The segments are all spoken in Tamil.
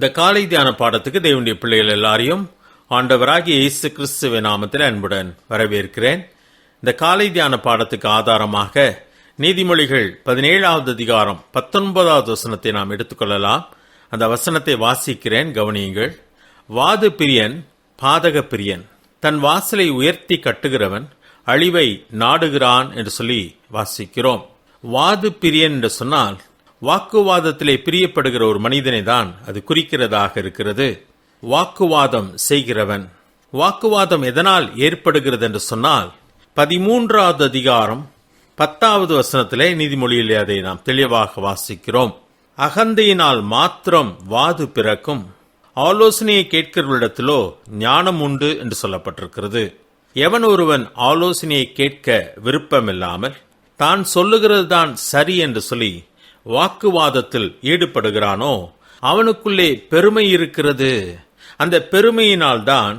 இந்த காலை தியான பாடத்துக்கு தேவனுடைய பிள்ளைகள் எல்லாரையும் ஆண்டவராகிய இயேசு கிறிஸ்துவ நாமத்தில் அன்புடன் வரவேற்கிறேன். இந்த காலை தியான பாடத்துக்கு ஆதாரமாக நீதிமொழிகள் பதினேழாவது அதிகாரம் பத்தொன்பதாவது வசனத்தை நாம் எடுத்துக்கொள்ளலாம். அந்த வசனத்தை வாசிக்கிறேன் கவனியுங்கள். வாது பிரியன் பாதக பிரியன். தன் வாசலை உயர்த்தி கட்டுகிறவன் அழிவை நாடுகிறான் என்று சொல்லி வாசிக்கிறோம். வாது பிரியன் என்று சொன்னால் வாக்குவாதத்திலே பிரியப்படுகிற ஒரு மனிதனை தான் அது குறிக்கிறதாக இருக்கிறது. வாக்குவாதம் செய்கிறவன். வாக்குவாதம் எதனால் ஏற்படுகிறது என்று சொன்னால் பதிமூன்றாவது அதிகாரம் பத்தாவது வசனத்திலே நீதிமொழியிலே அதை நாம் தெளிவாக வாசிக்கிறோம். அகந்தையினால் மாத்திரம் வாது பிறக்கும். ஆலோசனையை கேட்கிறவரிடத்திலோ ஞானம் உண்டு என்று சொல்லப்பட்டிருக்கிறது. எவன் ஒருவன் ஆலோசனையை கேட்க விருப்பமில்லாமல் தான் சொல்லுகிறது தான் சரி என்று சொல்லி வாக்குவாதத்தில் ஈடுபடுகிறானோ அவனுக்குள்ளே பெருமை இருக்கிறது. அந்த பெருமையினால் தான்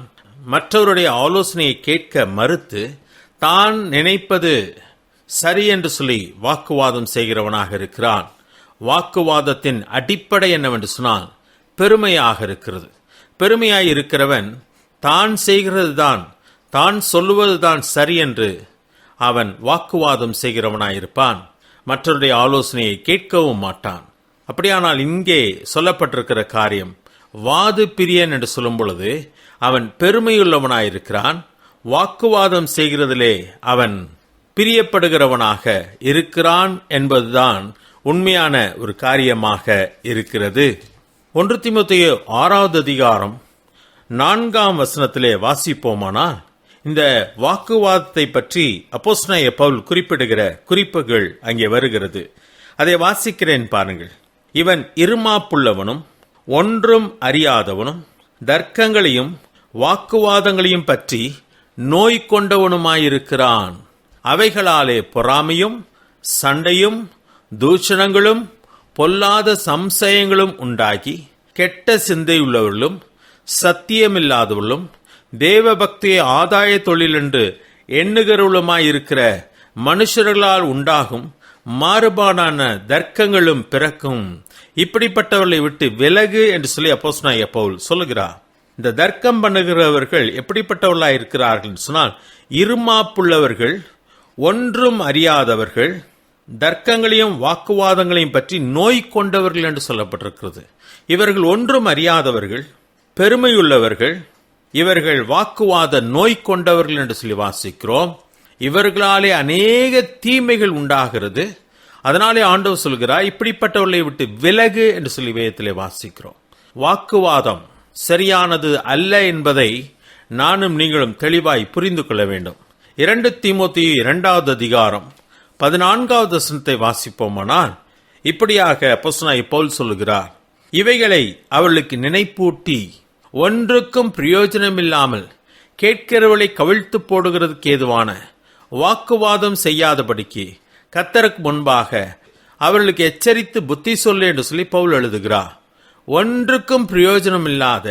மற்றவருடைய ஆலோசனையை கேட்க மறுத்து தான் நினைப்பது சரி என்று சொல்லி வாக்குவாதம் செய்கிறவனாக இருக்கிறான். வாக்குவாதத்தின் அடிப்படை என்னவென்று சொன்னால் பெருமையாக இருக்கிறது. பெருமையாய் இருக்கிறவன் தான் செய்கிறது தான் தான் சொல்லுவது தான் சரி என்று அவன் வாக்குவாதம் செய்கிறவனாயிருப்பான். மற்றவருடைய ஆலோசனையை கேட்கவும் மாட்டான். அப்படியானால் இங்கே சொல்லப்பட்டிருக்கிற காரியம் வாது பிரியன் என்று சொல்லும் பொழுது அவன் பெருமையுள்ளவனாயிருக்கிறான் வாக்குவாதம் செய்கிறதிலே அவன் பிரியப்படுகிறவனாக இருக்கிறான் என்பதுதான் உண்மையான ஒரு காரியமாக இருக்கிறது. ஒன்று திமுத்தைய ஆறாவது அதிகாரம் நான்காம் வசனத்திலே வாசிப்போமானால் இந்த வாக்குவாதத்தை பற்றி அப்போஸ்னாய பவுல் குறிப்பிடுகிற குறிப்புகள் அங்கே வருகிறது. அதை வாசிக்கிறேன் பாருங்கள். இவன் இருமாப்புள்ளவனும் ஒன்றும் அறியாதவனும் தர்க்கங்களையும் வாக்குவாதங்களையும் பற்றி நோய் கொண்டவனுமாயிருக்கிறான். அவைகளாலே பொறாமையும் சண்டையும் தூஷணங்களும் பொல்லாத சம்சயங்களும் உண்டாகி கெட்ட சிந்தையுள்ளவர்களும் சத்தியமில்லாதவர்களும் தேவ பக்தியை ஆதாய தொழில் என்று எண்ணுகிறவளுமாயிருக்கிற மனுஷர்களால் உண்டாகும் மாறுபாடான தர்க்கங்களும் பிறக்கும். இப்படிப்பட்டவர்களை விட்டு விலகு என்று சொல்லி அப்போஸ்னாய பவுல் சொல்லுகிறார். இந்த தர்க்கம் பண்ணுகிறவர்கள் எப்படிப்பட்டவர்களாக இருக்கிறார்கள் சொன்னால் இருமாப்புள்ளவர்கள் ஒன்றும் அறியாதவர்கள் தர்க்கங்களையும் வாக்குவாதங்களையும் பற்றி நோய் கொண்டவர்கள் என்று சொல்லப்பட்டிருக்கிறது. இவர்கள் ஒன்றும் அறியாதவர்கள் பெருமையுள்ளவர்கள் இவர்கள் வாக்குவாத நோய் கொண்டவர்கள் என்று சொல்லி வாசிக்கிறோம். இவர்களாலே அநேக தீமைகள் உண்டாகிறது. அதனாலே ஆண்டவர் சொல்கிறார் இப்படிப்பட்டவர்களை விட்டு விலகு என்று சொல்லி வேதத்திலே வாசிக்கிறோம். வாக்குவாதம் சரியானது அல்ல என்பதை நானும் நீங்களும் தெளிவாய் புரிந்து கொள்ள வேண்டும். இரண்டு தீமோத்தி இரண்டாவது அதிகாரம் பதினான்காவது வசனத்தை வாசிப்போமானால் இப்படியாக பொஸ்னாய் போல் சொல்லுகிறார் இவைகளை அவர்களுக்கு நினைப்பூட்டி ஒன்றுக்கும் பிரயோஜனமில்லாமல் கேட்கிறவளை கவிழ்த்து போடுகிறதுக்கு ஏதுவான வாக்குவாதம் செய்யாதபடிக்கு கத்தருக்கு முன்பாக அவர்களுக்கு எச்சரித்து புத்தி சொல்லு என்று சொல்லி பவுல் எழுதுகிறார் ஒன்றுக்கும் பிரயோஜனம் இல்லாத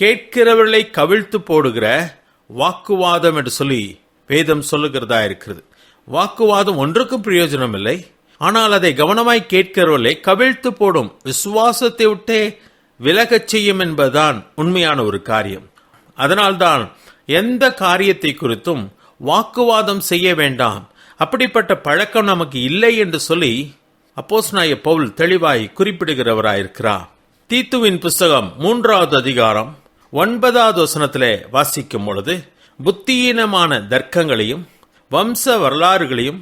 கேட்கிறவர்களை கவிழ்த்து போடுகிற வாக்குவாதம் என்று சொல்லி வேதம் சொல்லுகிறதா இருக்கிறது. வாக்குவாதம் ஒன்றுக்கும் பிரயோஜனம் இல்லை ஆனால் அதை கவனமாய் கேட்கிறவர்களை கவிழ்த்து போடும் விசுவாசத்தை விட்டே விலகச் செய்யும் என்பதுதான் உண்மையான ஒரு காரியம். அதனால்தான் எந்த காரியத்தை குறித்தும் வாக்குவாதம் செய்ய வேண்டாம். அப்படிப்பட்ட பழக்கம் நமக்கு இல்லை என்று சொல்லி அப்போஸ் நாய பவுல் தெளிவாய் குறிப்பிடுகிறவராயிருக்கிறார். தீத்துவின் புஸ்தகம் மூன்றாவது அதிகாரம் ஒன்பதாவது வசனத்திலே வாசிக்கும் பொழுது புத்தியீனமான தர்க்கங்களையும் வம்ச வரலாறுகளையும்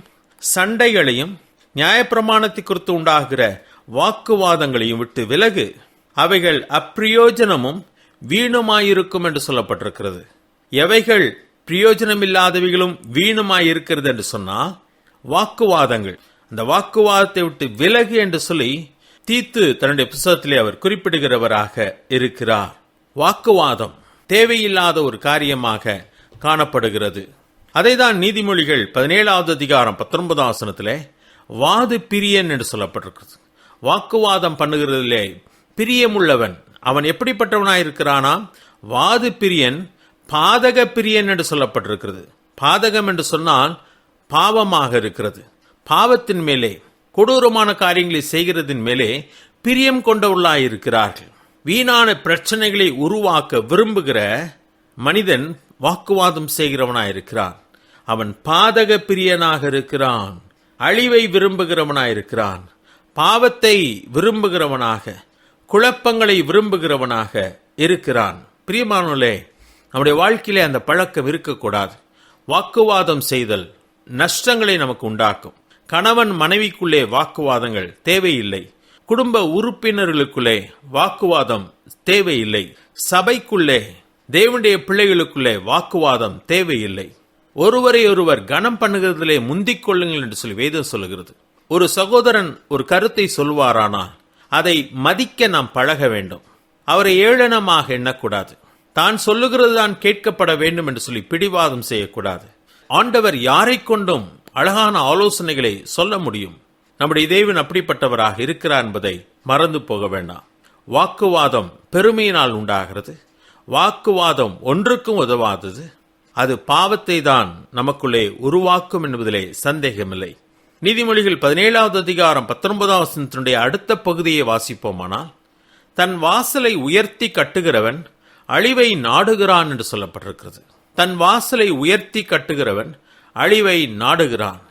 சண்டைகளையும் நியாயப்பிரமாணத்தை குறித்து உண்டாகிற வாக்குவாதங்களையும் விட்டு விலகு. அவைகள் அப்பிரயோஜனமும் வீணுமாயிருக்கும் என்று சொல்லப்பட்டிருக்கிறது. எவைகள் பிரயோஜனமில்லாதவைகளும் வீணுமாயிருக்கிறது என்று சொன்னால் வாக்குவாதங்கள். அந்த வாக்குவாதத்தை விட்டு விலகு என்று சொல்லி தீத்து தன்னுடைய புத்தகத்திலே அவர் குறிப்பிடுகிறவராக இருக்கிறார். வாக்குவாதம் தேவையில்லாத ஒரு காரியமாக காணப்படுகிறது. அதைதான் நீதிமொழிகள் பதினேழாவது அதிகாரம் பத்தொன்பதாம் வசனத்திலே வாது பிரியன் என்று சொல்லப்பட்டிருக்கிறது. வாக்குவாதம் பண்ணுகிறதிலே பிரியமுள்ளவன். அவன் எப்படிப்பட்டவனாயிருக்கிறானா? வாது பிரியன் பாதக பிரியன் என்று சொல்லப்பட்டிருக்கிறது. பாதகம் என்று சொன்னால் பாவமாக இருக்கிறது. பாவத்தின் மேலே கொடூரமான காரியங்களை செய்கிறதின் மேலே பிரியம் கொண்டவர்களாயிருக்கிறார்கள். வீணான பிரச்சனைகளை உருவாக்க விரும்புகிற மனிதன் வாக்குவாதம் செய்கிறவனாயிருக்கிறான். அவன் பாதக பிரியனாக இருக்கிறான். அழிவை விரும்புகிறவனாயிருக்கிறான். பாவத்தை விரும்புகிறவனாக குழப்பங்களை விரும்புகிறவனாக இருக்கிறான். பிரியமானோலே நம்முடைய வாழ்க்கையிலே அந்த பழக்கம் இருக்கக்கூடாது. வாக்குவாதம் செய்தல் நஷ்டங்களை நமக்கு உண்டாக்கும். கணவன் மனைவிக்குள்ளே வாக்குவாதங்கள் தேவையில்லை. குடும்ப உறுப்பினர்களுக்குள்ளே வாக்குவாதம் தேவையில்லை. சபைக்குள்ளே தேவனுடைய பிள்ளைகளுக்குள்ளே வாக்குவாதம் தேவையில்லை. ஒருவரை ஒருவர் கனம் பண்ணுகிறதிலே முந்திக் கொள்ளுங்கள் என்று சொல்லி வேதம் சொல்லுகிறது. ஒரு சகோதரன் ஒரு கருத்தை சொல்வாரானால் அதை மதிக்க நாம் பழக வேண்டும். அவரை ஏளனமாக எண்ணக்கூடாது. தான் சொல்லுகிறது தான் கேட்கப்பட வேண்டும் என்று சொல்லி பிடிவாதம் செய்யக்கூடாது. ஆண்டவர் யாரை கொண்டும் அழகான ஆலோசனைகளை சொல்ல முடியும்? நம்முடைய தேவன் அப்படிப்பட்டவராக இருக்கிறார் என்பதை மறந்து போக வேண்டாம். வாக்குவாதம் பெருமையினால் உண்டாகிறது. வாக்குவாதம் ஒன்றுக்கும் உதவாதது. அது பாவத்தை தான் நமக்குள்ளே உருவாக்கும் என்பதிலே சந்தேகமில்லை. நீதிமொழிகள் பதினேழாவது அதிகாரம் பத்தொன்பதாம் வசனத்தினுடைய அடுத்த பகுதியை வாசிப்போமானால் தன் வாசலை உயர்த்தி கட்டுகிறவன் அழிவை நாடுகிறான் என்று சொல்லப்பட்டிருக்கிறது. தன் வாசலை உயர்த்தி கட்டுகிறவன் அழிவை நாடுகிறான்.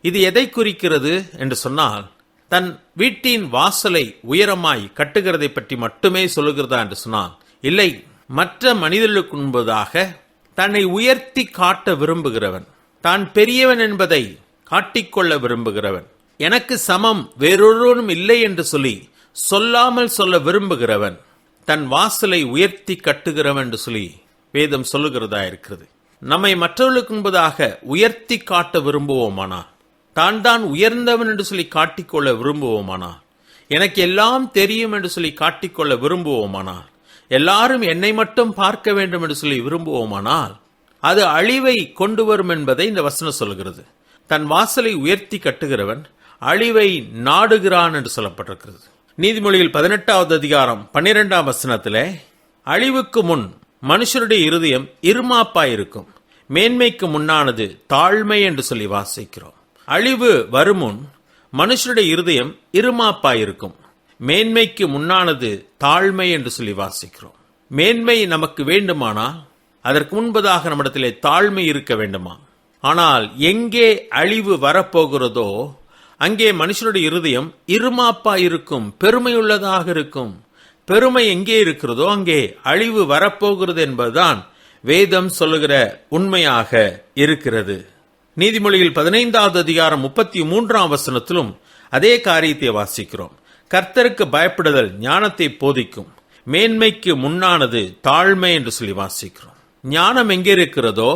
இது எதை குறிக்கிறது என்று சொன்னால் தன் வீட்டின் வாசலை உயரமாய் கட்டுகிறதை பற்றி மட்டுமே சொல்லுகிறதா என்று சொன்னால் இல்லை. மற்ற மனிதர்களுக்கு முன்பதாக தன்னை உயர்த்தி காட்ட விரும்புகிறவன் தான் பெரியவன் என்பதை காட்டிக்கொள்ள விரும்புகிறவன். எனக்கு சமம் வேறொருவரும் இல்லை என்று சொல்லி சொல்லாமல் சொல்ல விரும்புகிறவன் தன் வாசலை உயர்த்தி கட்டுகிறவன் என்று சொல்லி வேதம் சொல்லுகிறதா இருக்கிறது. நம்மை மற்றவர்களுக்கு முன்பதாக உயர்த்தி காட்ட விரும்புவோமானா? தான் தான் உயர்ந்தவன் என்று சொல்லி காட்டிக்கொள்ள விரும்புவோமானா? எனக்கு எல்லாம் தெரியும் என்று சொல்லி காட்டிக்கொள்ள விரும்புவோமானால் எல்லாரும் என்னை மட்டும் பார்க்க வேண்டும் என்று சொல்லி விரும்புவோமானால் அது அழிவை கொண்டு வரும் என்பதை இந்த வசனம் சொல்கிறது தன் வாசலை உயர்த்தி கட்டுகிறவன் அழிவை நாடுகிறான் என்று சொல்லப்பட்டிருக்கிறது. நீதிமொழியில் பதினெட்டாவது அதிகாரம் பன்னிரெண்டாம் வசனத்திலே அழிவுக்கு முன் மனுஷருடைய இருதயம் இருமாப்பாயிருக்கும். மேன்மைக்கு முன்னானது தாழ்மை என்று சொல்லி வாசிக்கிறோம். அழிவு வருமுன் மனுஷருடைய இருதயம் இருமாப்பாயிருக்கும். மேன்மைக்கு முன்னானது தாழ்மை என்று சொல்லி வாசிக்கிறோம். மேன்மை நமக்கு வேண்டுமானால் அதற்கு முன்பதாக நம்மிடத்திலே தாழ்மை இருக்க வேண்டுமா? ஆனால் எங்கே அழிவு வரப்போகிறதோ அங்கே மனுஷனுடைய இருதயம் இருமாப்பா இருக்கும் பெருமையுள்ளதாக இருக்கும். பெருமை எங்கே இருக்கிறதோ அங்கே அழிவு வரப்போகிறது என்பதுதான் வேதம் சொல்லுகிற உண்மையாக இருக்கிறது. நீதிமொழியில் பதினைந்தாவது அதிகாரம் முப்பத்தி மூன்றாம் வசனத்திலும் அதே காரியத்தை வாசிக்கிறோம். கர்த்தருக்கு பயப்படுதல் ஞானத்தை போதிக்கும். மேன்மைக்கு முன்னானது தாழ்மை என்று சொல்லி வாசிக்கிறோம். ஞானம் எங்கே இருக்கிறதோ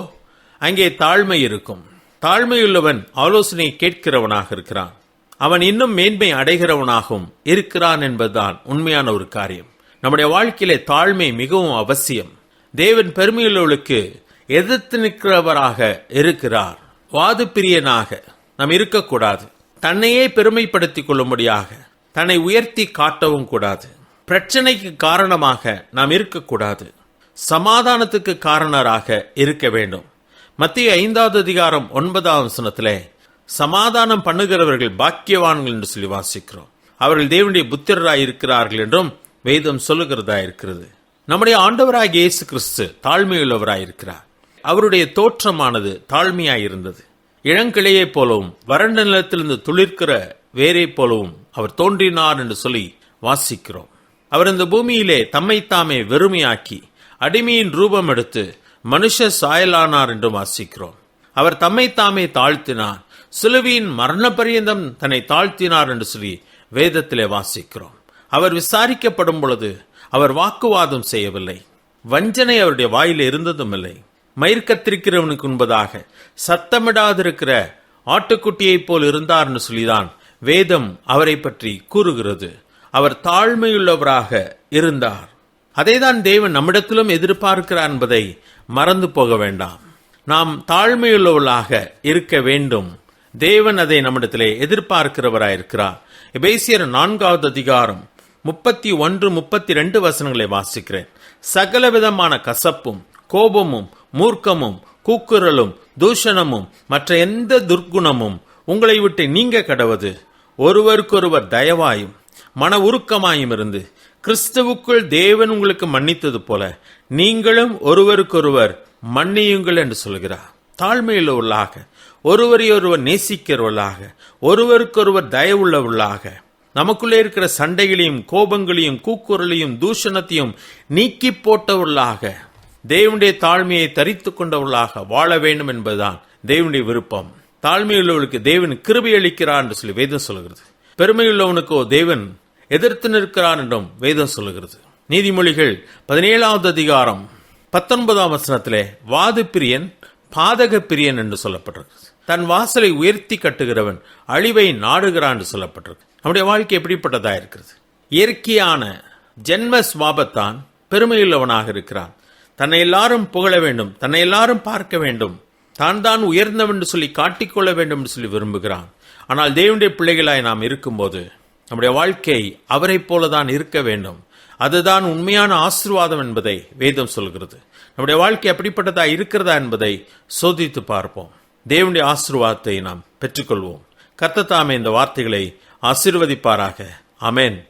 அங்கே தாழ்மை இருக்கும். தாழ்மையுள்ளவன் ஆலோசனை கேட்கிறவனாக இருக்கிறான். அவன் இன்னும் மேன்மை அடைகிறவனாகவும் இருக்கிறான் என்பதுதான் உண்மையான ஒரு காரியம். நம்முடைய வாழ்க்கையிலே தாழ்மை மிகவும் அவசியம். தேவன் பெருமையுள்ளவளுக்கு எதிர்த்து நிற்கிறவராக இருக்கிறார். வாது பிரியனாக நாம் இருக்கக்கூடாது. தன்னையே பெருமைப்படுத்திக் கொள்ளும்படியாக தன்னை உயர்த்தி காட்டவும் கூடாது. பிரச்சனைக்கு காரணமாக நாம் இருக்கக்கூடாது. சமாதானத்துக்கு காரணராக இருக்க வேண்டும். மத்திய ஐந்தாவது அதிகாரம் ஒன்பதாம் வசனத்திலே சமாதானம் பண்ணுகிறவர்கள் பாக்கியவான்கள் என்று சொல்லி வாசிக்கிறோம். அவர்கள் தேவனுடைய புத்திரராய் இருக்கிறார்கள் என்றும் வேதம் சொல்லுகிறதா இருக்கிறது. நம்முடைய ஆண்டவராக இயேசு கிறிஸ்து தாழ்மையுள்ளவராய் இருக்கிறார். அவருடைய தோற்றமானது தாழ்மையாய் இருந்தது. இளங்கிளையை போலவும் வறண்ட நிலத்திலிருந்து துளிர்க்கிற வேரை போலவும் அவர் தோன்றினார் என்று சொல்லி வாசிக்கிறோம். அவர் இந்த பூமியிலே தம்மைத்தாமே வெறுமையாக்கி அடிமையின் ரூபம் எடுத்து மனுஷ சாயலானார் என்று வாசிக்கிறோம். அவர் தம்மை தாமே தாழ்த்தினார். சிலுவியின் மரண பரியந்தம் தன்னை தாழ்த்தினார் என்று சொல்லி வேதத்திலே வாசிக்கிறோம். அவர் விசாரிக்கப்படும் பொழுது அவர் வாக்குவாதம் செய்யவில்லை. வஞ்சனை அவருடைய வாயில் இருந்ததும் இல்லை. மயிர்கத்திருக்கிறவனுக்கு முன்பதாக சத்தமிடாதிருக்கிற ஆட்டுக்குட்டியைப் போல் இருந்தார்னு சொல்லிதான் வேதம் அவரை பற்றி கூறுகிறது. அவர் தாழ்மையுள்ளவராக இருந்தார். அதைதான் தேவன் நம்மிடத்திலும் எதிர்பார்க்கிறார் என்பதை மறந்து போக வேண்டாம். நாம் தாழ்மையுள்ளவளாக இருக்க வேண்டும். தேவன் அதை நம்மிடத்திலே எதிர்பார்க்கிறவராயிருக்கிறார். எபேசியர் நான்காவது அதிகாரம் முப்பத்தி ஒன்று முப்பத்தி ரெண்டு வசனங்களை வாசிக்கிறேன். சகல விதமான கசப்பும் கோபமும் மூர்க்கமும் கூக்குரலும் தூஷணமும் மற்ற எந்த துர்க்குணமும் உங்களை விட்டு நீங்க கடவது. ஒருவருக்கொருவர் தயவாயும் மன உருக்கமாயும் இருந்து கிறிஸ்துவுக்குள் தேவன் உங்களுக்கு மன்னித்தது போல நீங்களும் ஒருவருக்கொருவர் மன்னியுங்கள் என்று சொல்கிறார். தாழ்மையுள்ளவர்களாக ஒருவரையொருவர் நேசிக்கிறவர்களாக ஒருவருக்கொருவர் தயவுள்ளவர்களாக நமக்குள்ளே இருக்கிற சண்டைகளையும் கோபங்களையும் கூக்குரலையும் தூஷணத்தையும் நீக்கி போட்டவர்களாக தேவனுடைய தாழ்மையை தரித்து கொண்டவர்களாக வாழ வேண்டும் என்பதுதான் தேவனுடைய விருப்பம். தாழ்மையுள்ளவர்களுக்கு தேவன் கிருபை அளிக்கிறார் என்று சொல்லி வேதம் சொல்கிறது பெருமையுள்ளவனுக்கோ தேவன் எதிர்த்து நிற்கிறான் என்றும் வேதம் சொல்லுகிறது. நீதிமொழிகள் பதினேழாவது அதிகாரம் பத்தொன்பதாம் வசனத்திலே வாது பிரியன் பாதக பிரியன் என்று சொல்லப்பட்டிருக்கு தன் வாசலை உயர்த்தி கட்டுகிறவன் அழிவை நாடுகிறான் என்று சொல்லப்பட்டிருக்கு. நம்முடைய வாழ்க்கை எப்படிப்பட்டதா இருக்கிறது? இயற்கையான ஜென்ம சுவாபத்தான் பெருமையுள்ளவனாக இருக்கிறான். தன்னை எல்லாரும் புகழ வேண்டும் தன்னை எல்லாரும் பார்க்க வேண்டும் தான் தான் உயர்ந்தவன் என்று சொல்லி காட்டிக்கொள்ள வேண்டும் என்று சொல்லி விரும்புகிறான். ஆனால் தேவனுடைய பிள்ளைகளாய் நாம் இருக்கும்போது நம்முடைய வாழ்க்கை அவரைப் போலதான் இருக்க வேண்டும். அதுதான் உண்மையான ஆசிர்வாதம் என்பதை வேதம் சொல்கிறது. நம்முடைய வாழ்க்கை அப்படிப்பட்டதா இருக்கிறதா என்பதை சோதித்து பார்ப்போம். தேவனுடைய ஆசிர்வாதத்தை நாம் பெற்றுக்கொள்வோம். கர்த்தத்தாமே இந்த வார்த்தைகளை ஆசிர்வதிப்பாராக. அமேன்